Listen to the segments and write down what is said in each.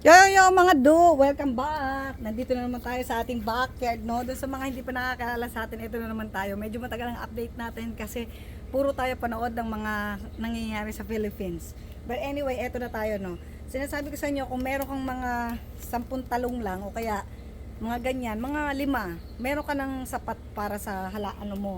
Yo, yo, mga do, welcome back. Nandito na naman tayo sa ating backyard, no? Doon sa mga hindi pa nakakaalala sa atin, ito na naman tayo. Medyo matagal ang update natin kasi puro tayo panood ng mga nangyayari sa Philippines. But anyway, eto na tayo, no? Sinasabi ko sa inyo, kung meron kang mga sampun talong lang o kaya mga ganyan, mga lima, meron ka ng sapat para sa hala, ano mo,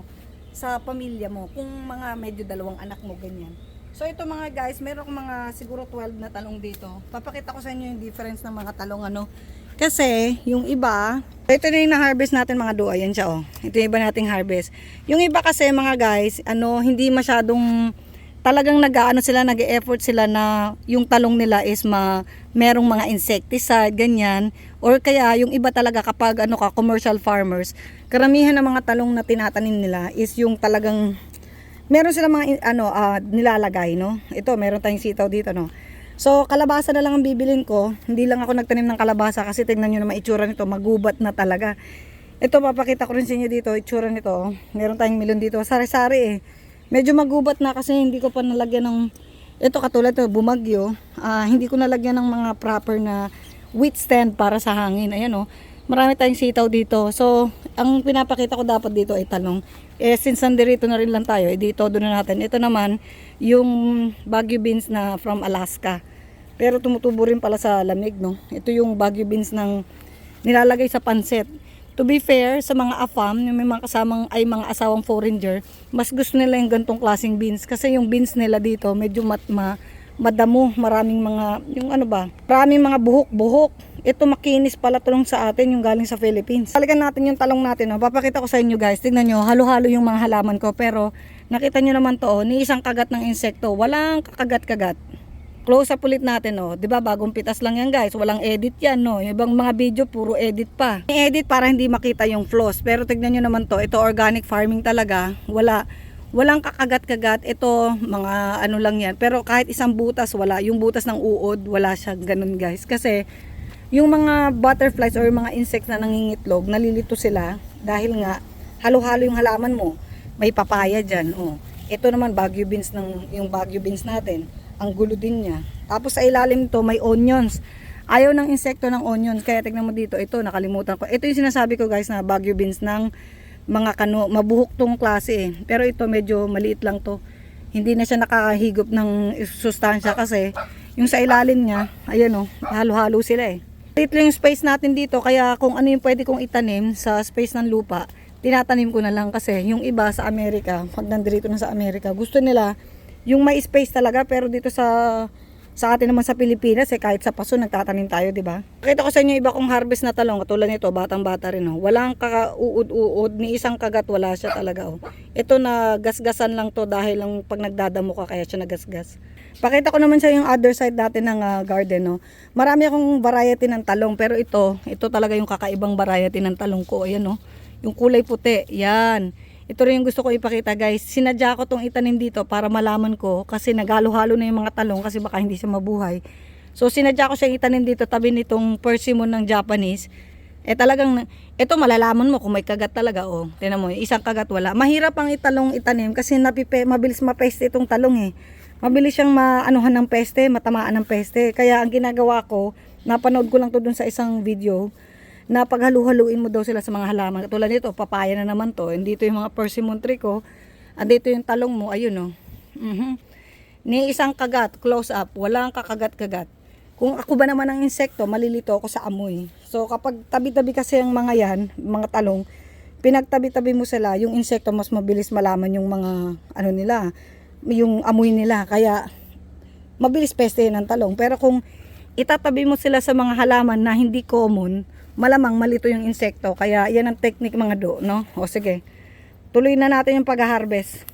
sa pamilya mo. Kung mga medyo dalawang anak mo, ganyan. So ito mga guys, meron akong mga siguro 12 na talong dito. Papakita ko sa inyo yung difference ng mga talong ano. Kasi yung iba, ito na yung na-harvest natin mga do, ayan siya oh. Ito yung iba nating harvest. Yung iba kasi mga guys, ano, hindi masyadong talagang nag-ano sila, nag-effort sila na yung talong nila is ma merong mga insecticide, ganyan. Or kaya yung iba talaga kapag ano ka, commercial farmers, karamihan ng mga talong na tinatanim nila is yung talagang meron sila mga ano ah, nilalagay no? Ito meron tayong sitaw dito no? So kalabasa na lang ang bibilin ko. Hindi lang ako nagtanim ng kalabasa kasi tingnan nyo naman itsura nito. Magubat na talaga. Ito papakita ko rin sa inyo dito itsura nito. Meron tayong milon dito. Sari-sari eh. Medyo magubat na kasi hindi ko pa nalagyan ng ito katulad to bumagyo. Ah, hindi ko nalagyan ng mga proper na wheat stand para sa hangin. Ayan oh marami tayong sitaw dito. So ang pinapakita ko dapat dito ay talong. Eh since nandito na rin lang tayo eh dito doon na natin. Ito naman yung Baguio beans na from Alaska. Pero tumutubo rin pala sa lamig no? Ito yung Baguio beans ng nilalagay sa pansit. To be fair sa mga afam yung may mga kasamang ay mga asawang foreigner mas gusto nila yung gantong klaseng beans. Kasi yung beans nila dito medyo matma madamo maraming mga yung ano ba maraming mga buhok-buhok ito makinis pala tulong sa atin yung galing sa Philippines. Balikan natin yung talong natin. No? Papakita ko sa inyo guys. Tingnan nyo, halo-halo yung mga halaman ko. Pero nakita nyo naman to, oh, ni isang kagat ng insekto. Walang kakagat-kagat. Close up ulit natin, oh. ba? Bagong pitas lang yan, guys. Walang edit 'yan, no. Yung ibang mga video puro edit pa. I-edit para hindi makita yung flaws. Pero tignan nyo naman to, ito organic farming talaga. Wala walang kakagat-kagat. Ito mga ano lang 'yan. Pero kahit isang butas wala. Yung butas ng uod, wala siya ganun, guys. Kasi yung mga butterflies or mga insects na nangingitlog, nalilito sila dahil nga halo-halo yung halaman mo. May papaya dyan. Oh. Ito naman Baguio beans ng yung Baguio beans natin. Ang gulo din niya. Tapos sa ilalim to may onions. Ayaw ng insekto ng onions. Kaya tignan mo dito, ito nakalimutan ko. Ito yung sinasabi ko guys na Baguio beans ng mga kano, mabuhok tong klase eh. Pero ito medyo maliit lang to. Hindi na siya nakakahigop ng sustansya kasi yung sa ilalim niya, ayan oh, halo-halo sila eh. Dito yung space natin dito, kaya kung ano yung pwede kong itanim sa space ng lupa, tinatanim ko na lang kasi yung iba sa Amerika, pag nandito na sa Amerika, gusto nila yung may space talaga pero dito sa sa atin naman sa Pilipinas eh kahit sa paso nagtatanim tayo, di ba? Nakita ko sa inyo iba kong harvest na talong, katulad nito, batang-bata rin oh. Walang kakauud-uod, ni isang kagat wala siya talaga oh. Ito na gasgasan lang to dahil lang pag nagdadamo ka kaya siya nagasgas. Pakita ko naman sa yung other side natin ng ah, garden no. Marami akong variety ng talong pero ito, ito talaga yung kakaibang variety ng talong ko. Ayan no. Yung kulay puti, yan. Ito rin yung gusto ko ipakita guys. Sinadya ko tong itanim dito para malaman ko kasi naghalo-halo na yung mga talong kasi baka hindi siya mabuhay. So sinadya ko siyang itanim dito tabi nitong persimmon ng Japanese. Eh talagang, ito malalaman mo kung may kagat talaga. Oh, tinan mo, isang kagat wala. Mahirap ang italong itanim kasi napipe, mabilis mapeste itong talong eh. Mabilis siyang maanuhan ng peste, matamaan ng peste. Kaya ang ginagawa ko, napanood ko lang to dun sa isang video, na paghalu-haluin mo daw sila sa mga halaman. Katulad nito, papaya na naman to. Dito yung mga persimmon tree ko. Andito yung talong mo, ayun oh. Mhm. Ni isang kagat, close up, walang kakagat-kagat. Kung ako ba naman ang insekto, malilito ako sa amoy. So kapag tabi-tabi kasi ang mga yan, mga talong, pinagtabi-tabi mo sila, yung insekto mas mabilis malaman yung mga ano nila, yung amoy nila. Kaya mabilis peste ng talong. Pero kung itatabi mo sila sa mga halaman na hindi common, malamang malito yung insekto. Kaya yan ang technique mga do, no? O sige. Tuloy na natin yung pag-harvest.